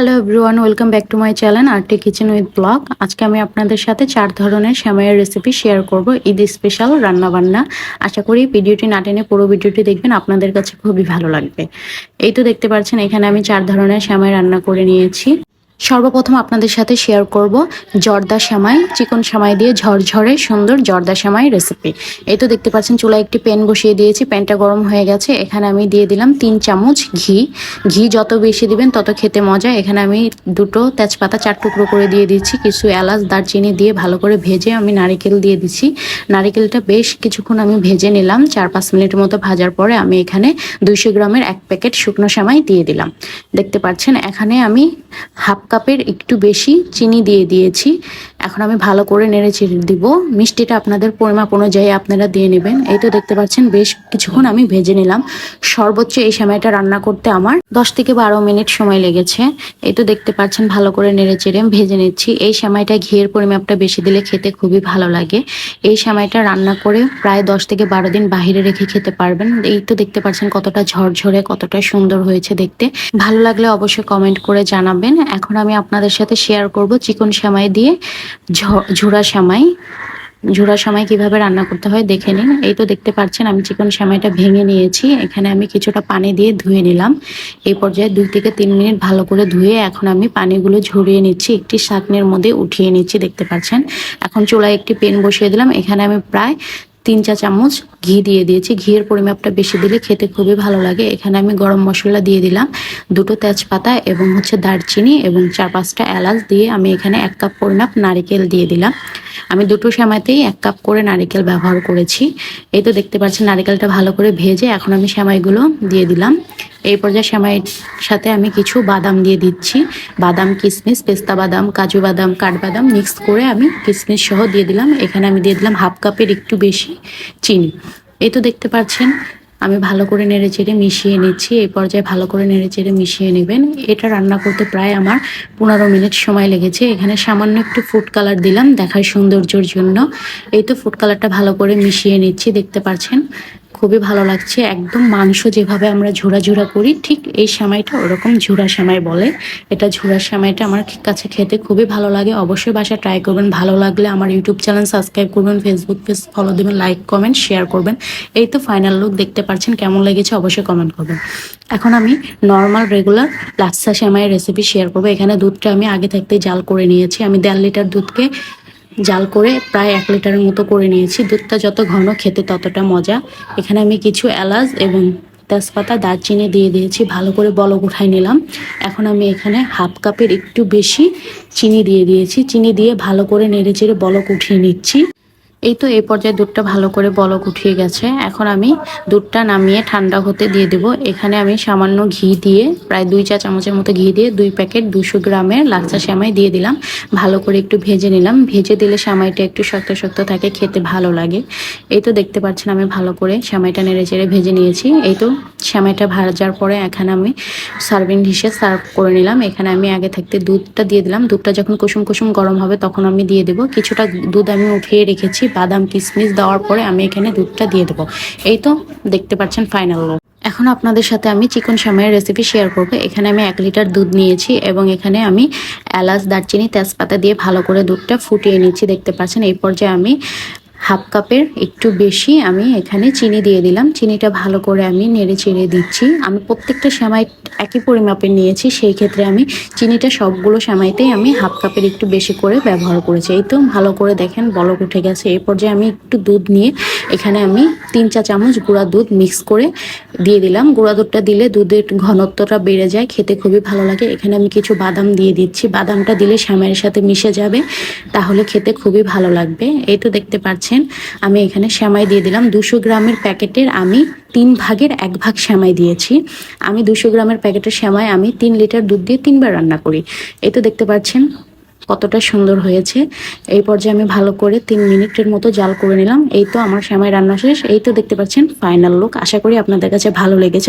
Hello everyone welcome back to my channel Arti kitchen with blog আজকে আমি আপনাদের সাথে চার ধরনের শ্যামাইয়ের রেসিপি শেয়ার করব। ঈদ স্পেশাল রান্নাবান্না। আশা করি ভিডিওটি না টেনে পুরো ভিডিওটি দেখবেন, আপনাদের কাছে খুবই ভালো লাগবে। এই তো দেখতে পাচ্ছেন, এখানে আমি চার ধরনের শ্যামাই রান্না করে নিয়েছি। সর্বপ্রথম আপনাদের সাথে শেয়ার করব জর্দা সেমাই, চিকন সেমাই দিয়ে ঝরঝরে সুন্দর জর্দা সেমাই রেসিপি এই তো দেখতে পাচ্ছেন, চুলায় একটি প্যান বসিয়ে দিয়েছি প্যানটা গরম হয়ে গেছে। এখানে আমি দিয়ে দিলাম তিন চামচ ঘি। ঘি যত বেশি দিবেন, তত খেতে মজা। এখানে আমি দুটো তেজপাতা চার টুকরো করে দিয়ে দিচ্ছি। কিছু এলাচ, দারচিনি দিয়ে ভালো করে ভেজে আমি নারিকেল দিয়ে দিচ্ছি। নারিকেলটা বেশ কিছুক্ষণ আমি ভেজে নিলাম। চার পাঁচ মিনিটের মতো ভাজার পরে আমি এখানে দুইশো গ্রামের এক প্যাকেট শুকনো সেমাই দিয়ে দিলাম। দেখতে পাচ্ছেন, এখানে আমি হাফ কাপের একটু বেশি চিনি দিয়ে দিয়েছি। এখন আমি ভালো করে নেড়ে চেড়ে দিব। মিষ্টিটা আপনাদের পরিমাপ অনুযায়ী আপনারা দিয়ে নেবেন। এই তো দেখতে পাচ্ছেন, বেশ কিছুক্ষণ আমি ভেজে নিলাম। সর্বোচ্চ এই সময়টা রান্না করতে আমার দশ থেকে বারো মিনিট সময় লেগেছে। এই তো দেখতে পাচ্ছেন, ভালো করে নেড়ে চেড়ে ভেজে নিচ্ছি। এই সময়টা ঘিয়ের পরিমাপটা বেশি দিলে খেতে খুবই ভালো লাগে। এই সময়টা রান্না করে প্রায় দশ থেকে বারো দিন বাহিরে রেখে খেতে পারবেন। এই তো দেখতে পাচ্ছেন, কতটা ঝরঝরে, কতটা সুন্দর হয়েছে দেখতে। ভালো লাগলে অবশ্যই কমেন্ট করে জানাবেন। এখন আমি আপনাদের সাথে শেয়ার করব চিকন সেমাই দিয়ে। ঝুরা সেমাই ঝোড়া সেমাই কীভাবে রান্না করতে হয় দেখে নিন। এই তো দেখতে পাচ্ছেন, আমি চিকন সেমাইটা ভেঙে নিয়েছি। এখানে আমি কিছুটা পানি দিয়ে ধুয়ে নিলাম। এই পর্যায়ে দুই থেকে তিন মিনিট ভালো করে ধুয়ে এখন আমি পানিগুলো ঝরিয়ে নিচ্ছি। একটি শাকনের মধ্যে উঠিয়ে নিচ্ছি, দেখতে পাচ্ছেন। এখন চুলায় একটি পেন বসিয়ে দিলাম। এখানে আমি প্রায় তিন চা চামচ ঘি দিয়ে দিয়েছি। ঘিয়ের পরিমাপটা বেশি দিলে খেতে খুবই ভালো লাগে। এখানে আমি গরম মশলা দিয়ে দিলাম। দুটো তেজপাতা এবং হচ্ছে দারচিনি এবং চার পাঁচটা এলাচ দিয়ে আমি এখানে এক কাপ পরিমাপ নারিকেল দিয়ে দিলাম। আমি দুটো সেমাইতেই এক কাপ করে নারিকেল ব্যবহার করেছি। এই তো দেখতে পাচ্ছেন নারিকেলটা ভালো করে ভেজে এখন আমি সেমাইগুলো দিয়ে দিলাম। এই পর্যায়ে সেমাইয়ের সাথে আমি কিছু বাদাম দিয়ে দিচ্ছি। বাদাম কিশমিশ পেস্তা বাদাম, কাজু বাদাম, কাঠবাদাম মিক্স করে আমি কিশমিশ সহ দিয়ে দিলাম। এখানে আমি দিয়ে দিলাম হাফ কাপের একটু বেশি চিনি। এই তো দেখতে পাচ্ছেন আমি ভালো করে নেড়ে চেড়ে মিশিয়ে নিচ্ছি, এই পর্যায়ে ভালো করে নেড়ে চেড়ে মিশিয়ে নেবেন। এটা রান্না করতে প্রায় আমার পনেরো মিনিট সময় লেগেছে। এখানে সামান্য একটু ফুড কালার দিলাম, দেখার সৌন্দর্যর জন্য। এই তো ফুড কালারটা ভালো করে মিশিয়ে নিচ্ছি, দেখতে পাচ্ছেন? খুবই ভালো লাগছে। একদম মাংস যেভাবে আমরা ঝোড়া ঝোড়া করি, ঠিক এই সময়টা ওরকম ঝুরা সময় বলে। এটা ঝুরা সময়টা আমার কাছে খেতে খুবই ভালো লাগে। অবশ্যই বাসা ট্রাই করবেন। ভালো লাগলে আমার ইউটিউব চ্যানেল সাবস্ক্রাইব করবেন ফেসবুক পেজ ফলো দেবেন লাইক কমেন্ট শেয়ার করবেন। এই তো ফাইনাল লুক দেখতে পাচ্ছেন, কেমন লেগেছে অবশ্যই কমেন্ট করবেন। এখন আমি নর্মাল রেগুলার লাচ্ছা সেমাইয়ের রেসিপি শেয়ার করব। এখানে দুধটা আমি আগে থাকতে জাল করে নিয়েছি। আমি দেড় লিটার দুধকে জাল করে প্রায় এক লিটারের মতো করে নিয়েছি। দুধটা যত ঘন খেতে ততটা মজা। এখানে আমি কিছু এলাচ এবং তেজপাতা, দারচিনি দিয়ে দিয়েছি। ভালো করে বলক উঠাই নিলাম। এখন আমি এখানে হাফ কাপের একটু বেশি চিনি দিয়ে দিয়েছি। চিনি দিয়ে ভালো করে নেড়ে চেড়ে বলক উঠিয়ে নিচ্ছি। এই তো এই পর্যায়ে দুধটা ভালো করে বলক উঠিয়ে গেছে। এখন আমি দুধটা নামিয়ে ঠান্ডা হতে দিয়ে দেব। এখানে আমি সামান্য ঘি দিয়ে, প্রায় দুই চা চামচের মতো ঘি দিয়ে দুই প্যাকেট দুশো গ্রামের লাচ্চা শ্যামাই দিয়ে দিলাম। ভালো করে একটু ভেজে নিলাম। ভেজে দিলে শ্যামাইটা একটু শক্ত শক্ত থাকে, খেতে ভালো লাগে। এই তো দেখতে পাচ্ছেন আমি ভালো করে শ্যামাইটা নেড়ে চেড়ে ভেজে নিয়েছি। এই তো শ্যামাইটা ভাজার পরে এখানে আমি সার্ভিং ডিশে সার্ভ করে নিলাম। এখানে আমি আগে থাকতে দুধটা দিয়ে দিলাম। দুধটা যখন কুসুম কুসুম গরম হবে তখন আমি দিয়ে দেবো। কিছুটা দুধ আমি উঠিয়ে রেখেছি। বাদাম কিশমিশ দেওয়ার পরে আমি এখানে দুধটা দিয়ে দেবো। এই তো দেখতে পাচ্ছেন ফাইনাল এখন আপনাদের সাথে আমি চিকন সামাইয়ের রেসিপি শেয়ার করব। এখানে আমি এক লিটার দুধ নিয়েছি এবং এখানে আমি এলাচ, দারচিনি, তেজপাতা দিয়ে ভালো করে দুধটা ফুটিয়ে নিচ্ছি। দেখতে পাচ্ছেন এই পর্যায়ে আমি হাফ কাপের একটু বেশি আমি এখানে চিনি দিয়ে দিলাম। চিনিটা ভালো করে আমি নেড়ে চেড়ে দিচ্ছি। আমি প্রত্যেকটা সেমাই একই পরিমাপের নিয়েছি, সেই ক্ষেত্রে আমি চিনিটা সবগুলো সেমাইতেই আমি হাফ কাপের একটু বেশি করে ব্যবহার করেছি। এই তো ভালো করে দেখেন বলক উঠে গেছে। এই পর্যায়ে আমি একটু দুধ নিয়ে এখানে আমি তিন চা চামচ গুঁড়া দুধ মিক্স করে দিয়ে দিলাম। গুঁড়া দুধটা দিলে দুধের ঘনত্বটা বেড়ে যায়, খেতে খুবই ভালো লাগে। এখানে আমি কিছু বাদাম দিয়ে দিচ্ছি। বাদামটা দিলে শ্যামাইয়ের সাথে মিশে যাবে, তাহলে খেতে খুবই ভালো লাগবে। এই তো দেখতে পাচ্ছেন পাচ্ছেন আমি এখানে শ্যামাই দিয়ে দিলাম। দুশো গ্রামের প্যাকেটের আমি তিন ভাগের এক ভাগ শ্যামাই দিয়েছি। আমি দুশো গ্রামের প্যাকেটের শ্যামাই আমি তিন লিটার দুধ দিয়ে তিনবার রান্না করি। এই তো দেখতে পাচ্ছেন কতটা সুন্দর হয়েছে। এই পর্যায়ে আমি ভালো করে তিন মিনিটের মতো জাল করে নিলাম। এই তো আমার শ্যামাই রান্না শেষ। এই তো দেখতে পাচ্ছেন ফাইনাল লুক আশা করি আপনাদের কাছে ভালো লেগেছে।